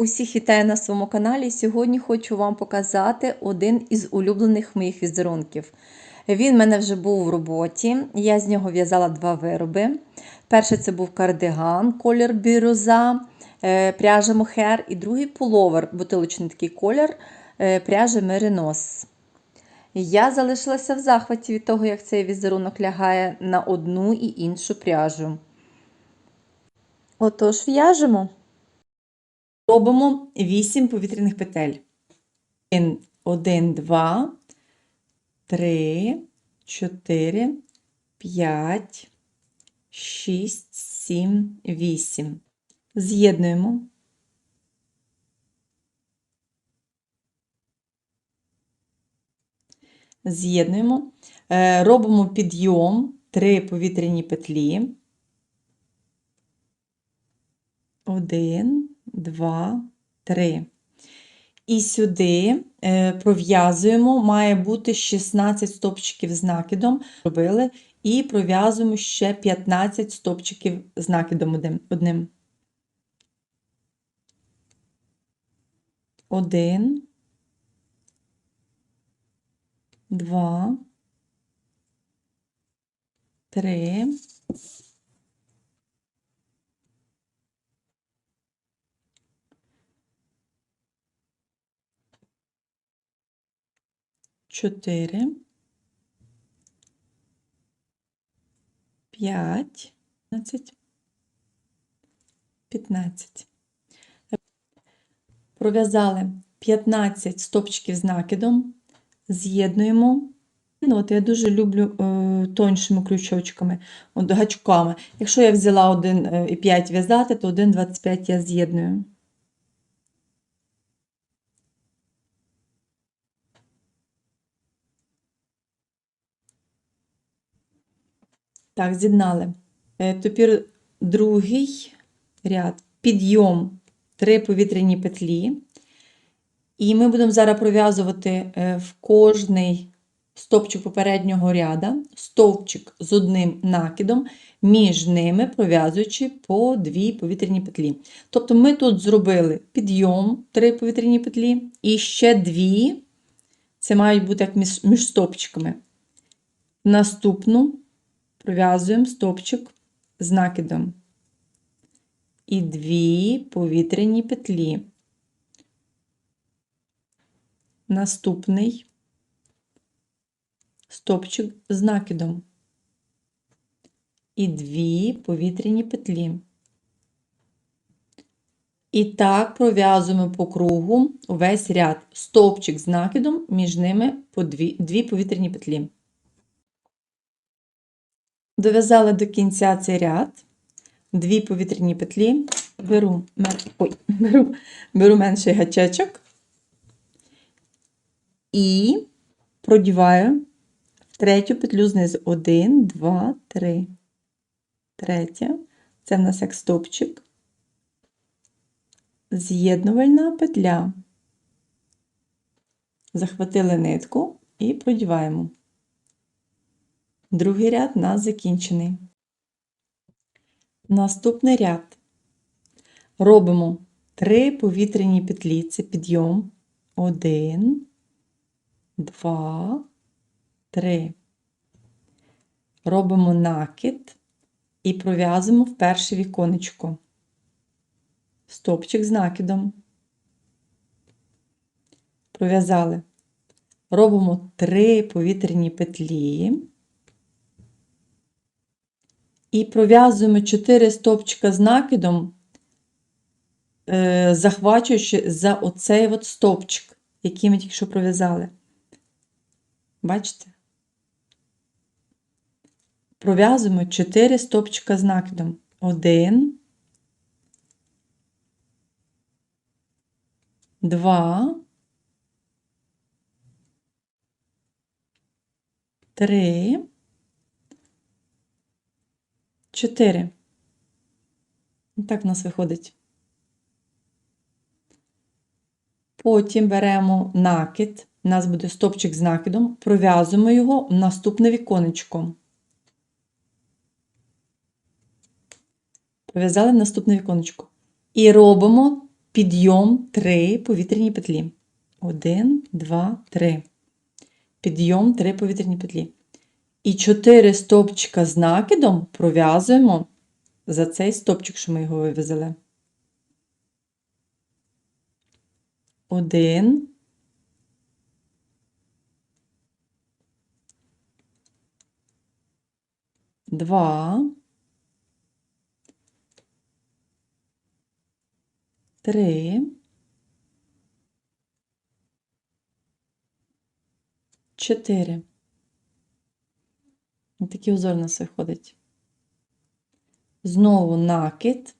Усіх вітаю на своєму каналі. Сьогодні хочу вам показати один із улюблених моїх візерунків. Він в мене вже був в роботі. Я з нього в'язала два вироби. Перший це був кардиган, колір бірюза, е, пряжа мохер, і другий пуловер, бутилочний такий колір, е, пряжа меринос. Я залишилася в захваті від того, як цей візерунок лягає на одну і іншу пряжу. Отож, в'яжемо. Робимо 8 повітряних петель. 1, 1, 2, 3, 4, 5, 6, 7, 8. З'єднуємо. З'єднуємо. Е, Робимо підйом 3 повітряні петлі. 1, 2, 3. І сюди е, пров'язуємо, має бути 16 стопчиків з накидом. Робили, і пров'язуємо ще 15 стопчиків з накидом одним. одним. Один, два, три, чотири, п'ять, п'ятнадцять, п'ятнадцять. Пров'язали 15 стопчиків з накидом, з'єднуємо. Ну, от я дуже люблю е, тоншими крючочками, от, гачками. Якщо я взяла 1,5 в'язати, то 1,25 я з'єдную. Так, з'єднали. Е, Тепер другий ряд. Підйом 3 повітряні петлі. І ми будемо зараз пров'язувати е, в кожний стовпчик попереднього ряда стовпчик з одним накидом, між ними пров'язуючи по 2 повітряні петлі. Тобто ми тут зробили підйом 3 повітряні петлі, і ще 2, це мають бути як між стовпчиками. Наступну пров'язуємо стовпчик з накидом. І дві повітряні петлі. Наступний стовпчик з накидом. І дві повітряні петлі. І так пров'язуємо по кругу увесь ряд. Стовпчик з накидом, між ними по дві, дві повітряні петлі. Дов'язали до кінця цей ряд, дві повітряні петлі, беру, ой, беру, беру менший гачечок і продіваю третю петлю знизу. Один, два, три. Третя. Це в нас як стовпчик. З'єднувальна петля. Захватили нитку і продіваємо. Другий ряд у нас закінчений. Наступний ряд робимо 3 повітряні петлі, це підйом. 1, 2, 3. Робимо накид і пров'язуємо в перше віконечко. Стопчик з накидом. Пров'язали. Робимо 3 повітряні петлі. І пров'язуємо 4 стовпчика з накидом, е, захвачуючи за оцей от стовпчик, який ми тільки що пров'язали. Бачите? Пров'язуємо 4 стовпчика з накидом. 1, 2, 3, 4. Так в нас виходить. Потім беремо накид, у нас буде стопчик з накидом, пров'язуємо його в наступне віконечко. Пров'язали наступне віконечко. І робимо підйом 3 повітряні петлі. 1, 2, 3. Підйом 3 повітряні петлі. І чотири стовпчика з накидом пров'язуємо за цей стовпчик, що ми його вивезли. 1 2 3 4 такий узор у нас виходить. Знову накид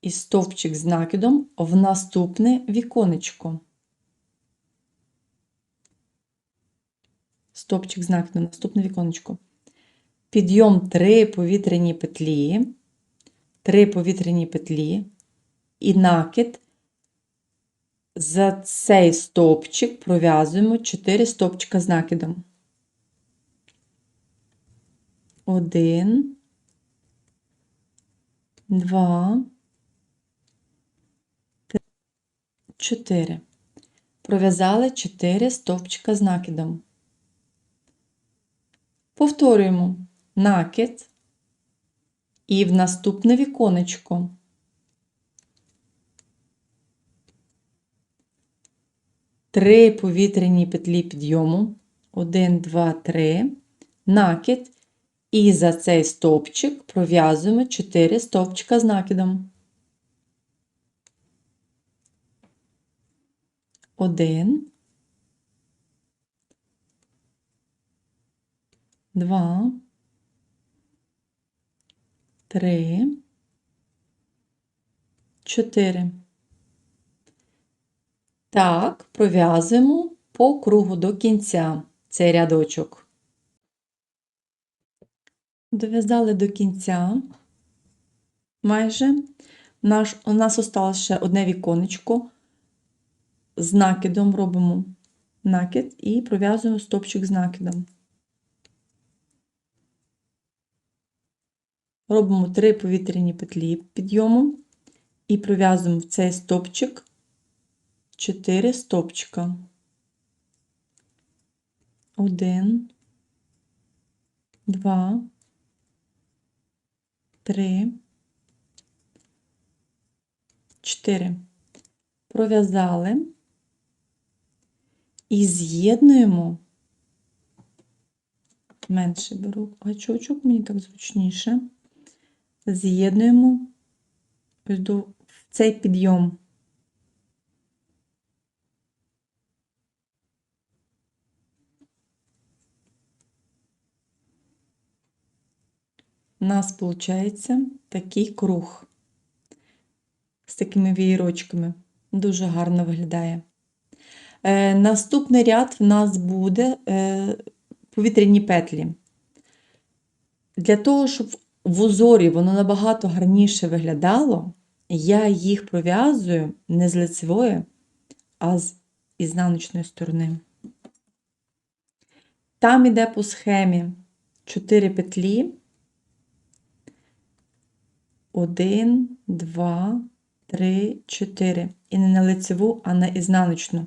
і стовпчик з накидом в наступне віконечко. Стовпчик з накидом, наступне віконечко. Підйом 3 повітряні петлі, 3 повітряні петлі і накид. За цей стовпчик пров'язуємо 4 стовпчика з накидом. Один, два, три, чотири. Пров'язали 4 стовпчика з накидом. Повторюємо накид і в наступне віконечко. Три повітряні петлі підйому. 1, 2, 3. Накид. І за цей стовпчик пров'язуємо 4 стовпчика з накидом. 1, 2, 3, 4. Так, пров'язуємо по кругу до кінця цей рядочок. Дов'язали до кінця майже. Наш, у нас осталось ще одне віконечко. З накидом робимо накид і пров'язуємо стопчик з накидом. Робимо три повітряні петлі підйому і пров'язуємо в цей стопчик 4 стопчика. Один, два, три, чотири. Пров'язали і з'єднуємо. Менше беру гачочок, мені так зручніше. З'єднуємо в цей підйом. У нас виходить такий круг з такими вієрочками. Дуже гарно виглядає. Е, наступний ряд в нас буде е, повітряні петлі. Для того, щоб в узорі воно набагато гарніше виглядало, я їх пров'язую не з лицевої, а з ізнаночної сторони. Там іде по схемі 4 петлі. 1, 2, 3, 4. І не на лицеву, а на ізнаночну.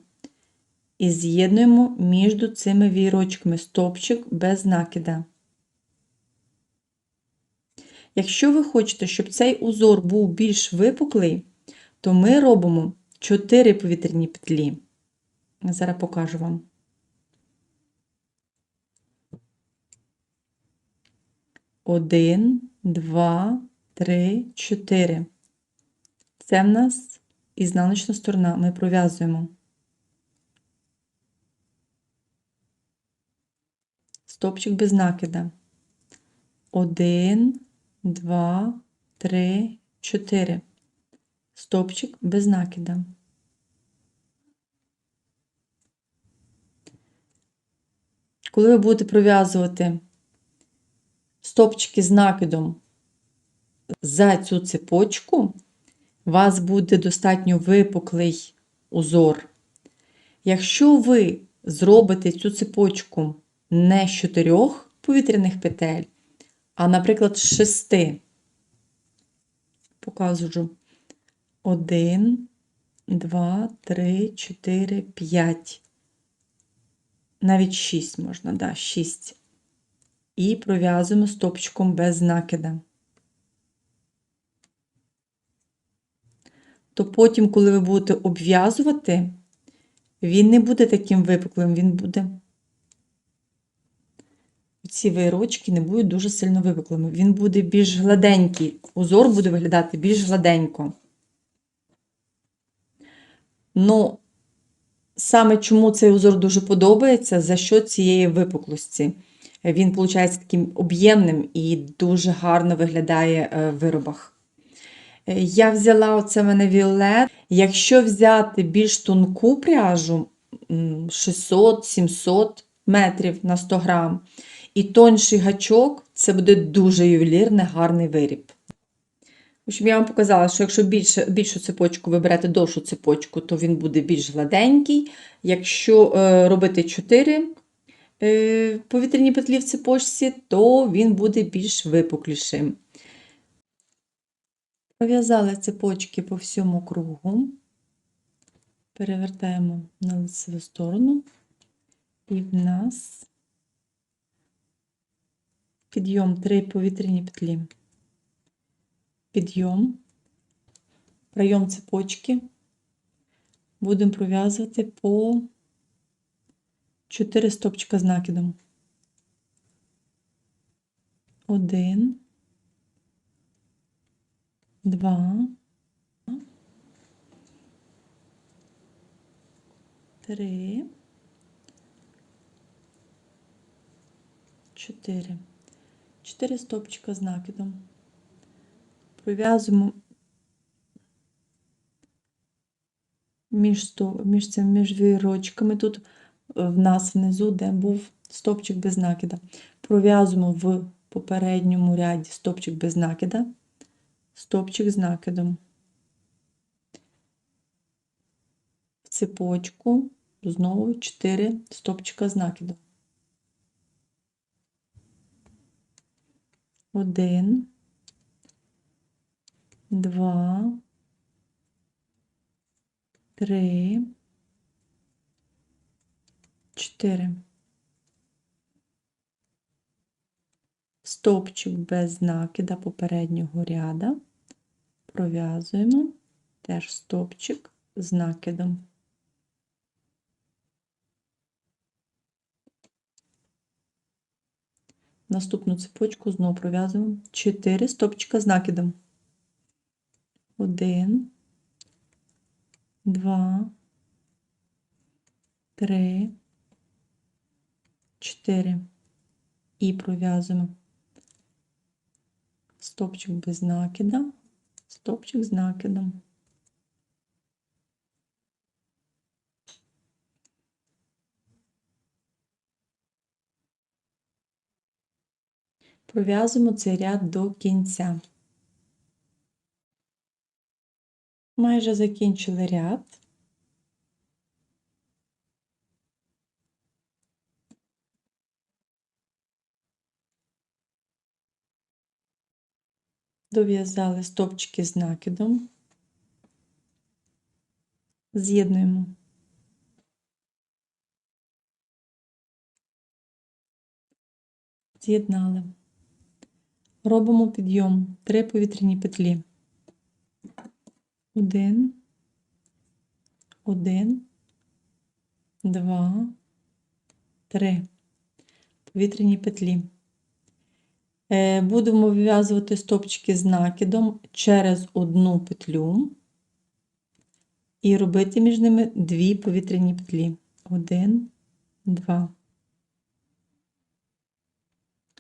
І з'єднуємо між цими вірочками стопчик без накида. Якщо ви хочете, щоб цей узор був більш випуклий, то ми робимо 4 повітряні петлі. Зараз покажу вам. Один, два, три, чотири. Це в нас ізнаночна сторона. Ми пров'язуємо. Стопчик без накида. Один, два, три, чотири. Стопчик без накида. Коли ви будете пров'язувати стопчики з накидом за цю цепочку, у вас буде достатньо випуклий узор. Якщо ви зробите цю цепочку не з чотирьох повітряних петель, а, наприклад, з шести, покажу, Один, два, три, чотири, п'ять. Навіть шість можна, да, шість. І пров'язуємо стопчиком без накида. То потім, коли ви будете обв'язувати, він не буде таким випуклим, він буде. Ці вирочки не будуть дуже сильно випуклими. Він буде більш гладенький. Узор буде виглядати більш гладенько. Ну, саме чому цей узор дуже подобається, за що цієї випуклості. Він, виходить, таким об'ємним і дуже гарно виглядає е, в виробах. Я взяла оце мене віолет. Якщо взяти більш тонку пряжу 600-700 метрів на 100 грам, і тонший гачок, це буде дуже ювелірний, гарний виріб. Я вам показала, що якщо більше, більшу цепочку ви довшу цепочку, то він буде більш гладенький. Якщо е, робити 4 е, повітряні петлі в цепочці, то він буде більш випуклішим. Пров'язали цепочки по всьому кругу, перевертаємо на лицеву сторону, і в нас підйом 3 повітряні петлі. Підйом, прийом цепочки. Будемо пров'язувати по 4 стопчика з накидом. Один, два, три, чотири. Чотири стопчика з накидом. Пров'язуємо між, сто- між між вірочками. Тут е, в нас внизу, де був стопчик без накида. Пров'язуємо в попередньому ряді стопчик без накида, стопчик з накидом. В цепочку знову 4 стопчика з накидом. Один, два, три, чотири. Стовпчик без накида попереднього ряда. Пров'язуємо теж стовпчик з накидом. Наступну цепочку знову пров'язуємо 4 стопчика з накидом. 1, 2, 3, 4. І пров'язуємо стопчик без накида, стопчик з накидом. Пров'язуємо цей ряд до кінця. Майже закінчили ряд. Дов'язали стопчики з накидом. З'єднуємо. З'єднали. Робимо підйом 3 повітряні петлі. 1, 1, 2, 3. Повітряні петлі. Е, Будемо вив'язувати стопчики з накидом через одну петлю і робити між ними дві повітряні петлі. 1, 2.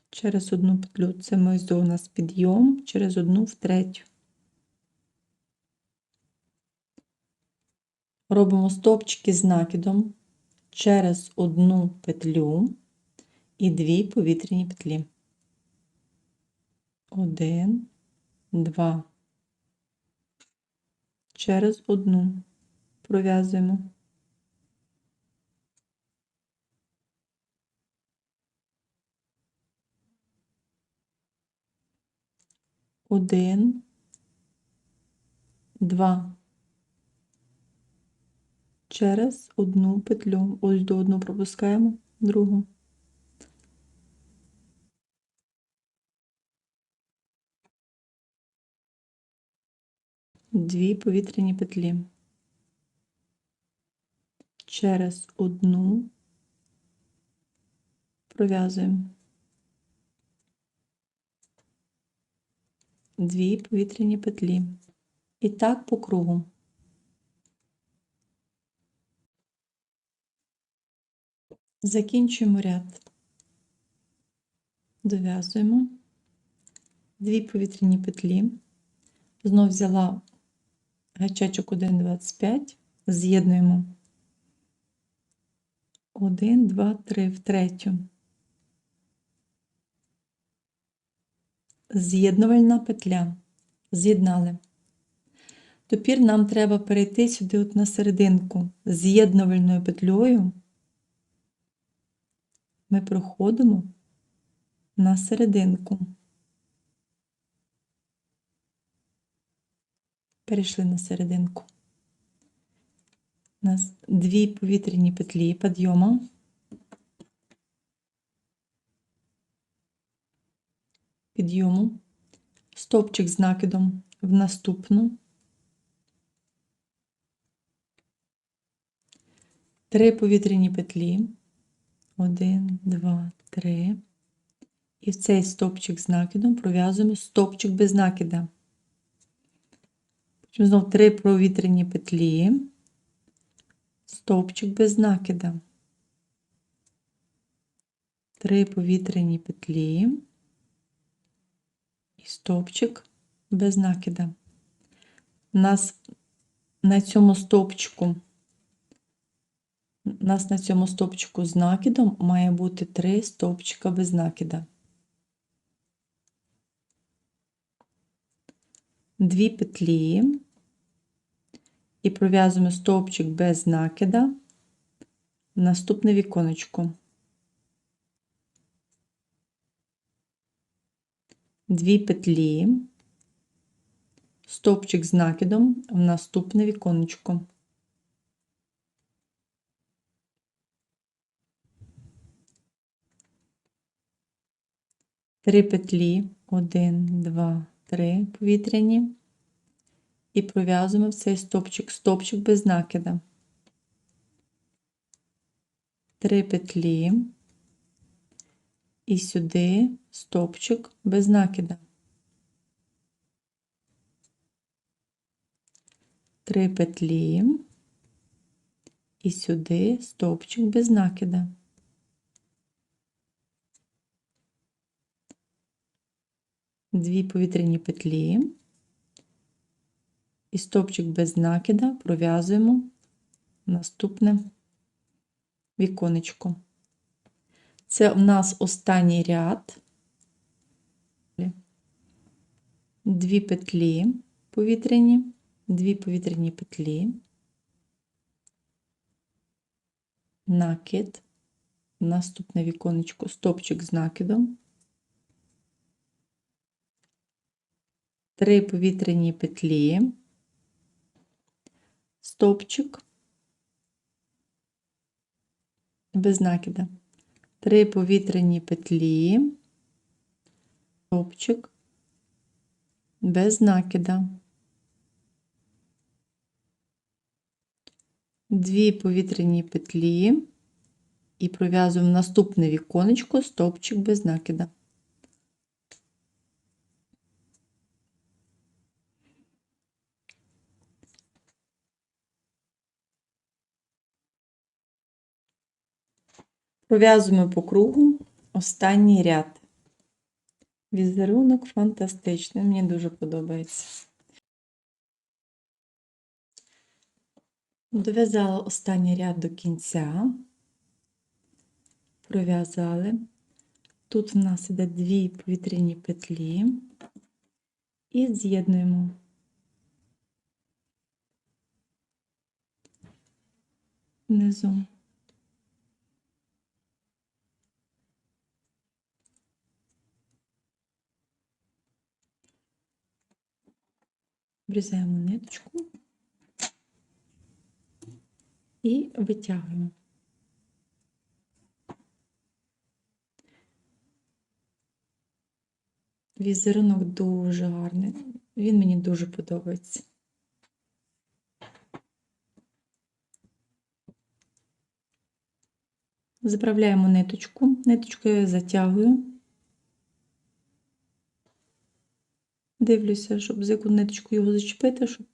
Через одну петлю. Це ми у нас підйом, через одну в третю. Робимо стопчики з накидом через одну петлю і дві повітряні петлі. Один, два. Через одну пров'язуємо. Один, два. через одну петлю. Ось до одну пропускаємо, другу. Дві повітряні петлі. Через одну пров'язуємо. Дві повітряні петлі. І так по кругу. Закінчуємо ряд. Дов'язуємо дві повітряні петлі. Знов взяла гачечок 1,25, з'єднуємо 1, 2, 3 в третю. З'єднувальна петля. З'єднали. Тепер нам треба перейти сюди от на серединку. З'єднувальною петлею ми проходимо на серединку. Перейшли на серединку. У нас дві повітряні петлі підйому. Підйому, стовпчик з накидом в наступну. Три повітряні петлі. Один, два, три. І в цей стовпчик з накидом пров'язуємо стовпчик без накида. Потім знову три повітряні петлі, стовпчик без накида. Три повітряні петлі і стовпчик без накида. У нас на цьому стовпчику у нас на цьому стовпчику з накидом має бути три стовпчика без накида. Дві петлі і пров'язуємо стовпчик без накида в наступне віконечко. Дві петлі, стовпчик з накидом в наступне віконечко. Три петлі, один, два, три повітряні і пров'язуємо в цей стопчик, стопчик без накида. Три петлі і сюди стопчик без накида. Три петлі і сюди стопчик без накида. Дві повітряні петлі і стовпчик без накида пров'язуємо наступне віконечко. Це у нас останній ряд, дві петлі повітряні, дві повітряні петлі, накид, наступне віконечко, стовпчик з накидом, три повітряні петлі стовпчик без накида. Три повітряні петлі, стовпчик без накида. Дві повітряні петлі і пров'язуємо наступне віконечко, стовпчик без накида. Пров'язуємо по кругу останній ряд. Візерунок фантастичний, мені дуже подобається. Дов'язала останній ряд до кінця, пров'язали. Тут в нас іде дві повітряні петлі і з'єднуємо. Внизу. Врізаємо ниточку і витягуємо. Візерунок дуже гарний. Він мені дуже подобається. Заправляємо ниточку. Я затягую. Дивлюся, щоб з яку ниточку його зачепити, щоб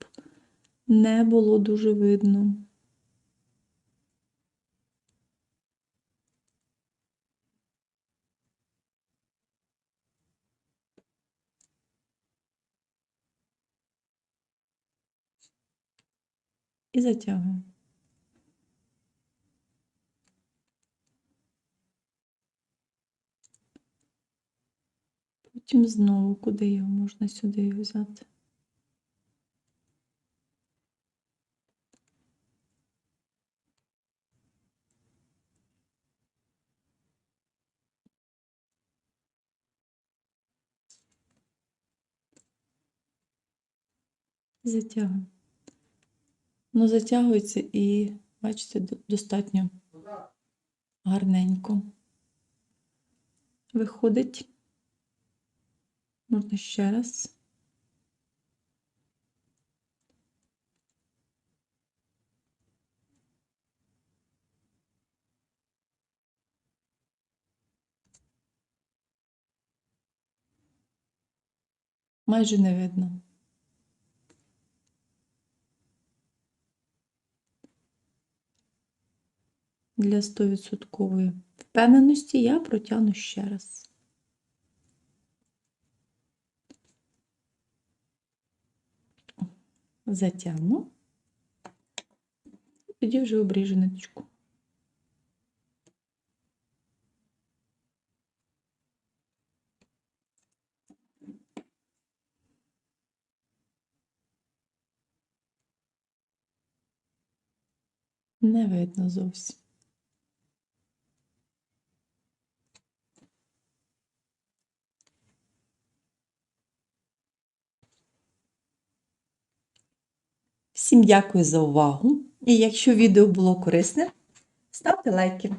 не було дуже видно. І затягуємо. Потім знову, куди його можна сюди взяти. Затягуємо. Воно затягується і, бачите, достатньо гарненько виходить. Можна ще раз. Майже не видно. Для 100% впевненості я протягну ще раз. Затягну. Тоді вже обріжу ниточку. Не видно зовсім. Всім дякую за увагу. І якщо відео було корисне, ставте лайки.